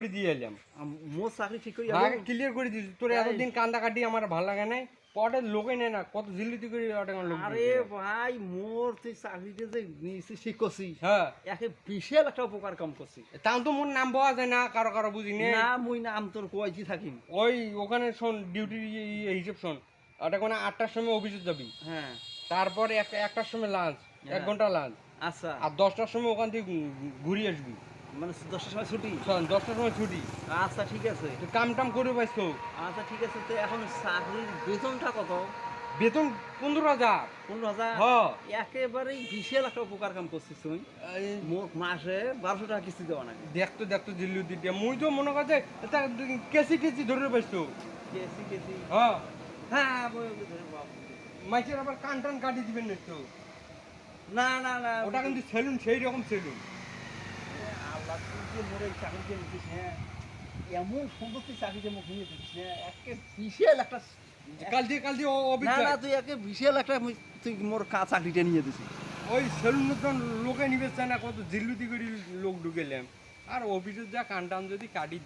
করে দিয়ে এলাম। আম- চাকরি ঠিক করে আগে ক্লিয়ার করে দিয়েছি। তোর এতদিন কান্দা কাটি আমার ভালো লাগে নাই। পটের লোকে নেয় না কত জিল্লিতি করে ওটা লোক আরে ভাই মোর তুই চাকরিতে যে নিয়েছি শিখছি হ্যাঁ। একে বিশাল একটা উপকার কাম করছি। তাও তো মোর নাম পাওয়া যায় না কারও কারও বুঝি না মুই নাম তোর কয়েছি থাকিম ওই ওখানে শোন ডিউটি হিসেব শোন। ওটা কোনো আটটার সময় অফিসে যাবি। হ্যাঁ। তারপরে একটার সময় লাঞ্চ এক হ্যাঁ। ঘণ্টা লাঞ্চ আচ্ছা। আর দশটার সময় ওখান থেকে ঘু- ঘুরে আসবি। মানে দশটার সময় ছুটি? দশটার সময় ছুটি। আচ্ছা ঠিক আছে। তুই কাম টাম করে পাইছো? আচ্ছা ঠিক আছে। তো এখন চাকরির বেতনটা কত? বেতন পনেরো হাজার। পনেরো হাজার? একেবারেই বিশাল একটা উপকার কাম করছিস মোর মাসে বারোশো টাকা কিস্তি দেওয়া নাকি? দেখতো দেখতো জিল্লু দিতে মুই তো মনে করছে তা কেসি কেসি ধরে পাইছো। কেসি কেসি? হ্যাঁ হ্যাঁ বই ধরে বাপ। মাইসের আবার কান টান কাটি দিবেন না তো না না না। ওটা কিন্তু সেলুন সেই রকম সেলুন। আল্লাহ তুই যে মোরে চাকরি দিয়ে হ্যাঁ এমন সুন্দর তুই চাকরিতে মুখ নিয়ে দিচ্ছিস হ্যাঁ একে বিশাল একটা কাল দিয়ে কাল দিয়ে না না তুই একে বিশাল একটা তুই মোর কা চাকরিটা নিয়ে দিছিস ওই সেলুনের লোকে নিবে না কত জিল্লুতি করে লোক ঢুকেলাম। আর অফিসের যা কান টান যদি কাটি দেয়।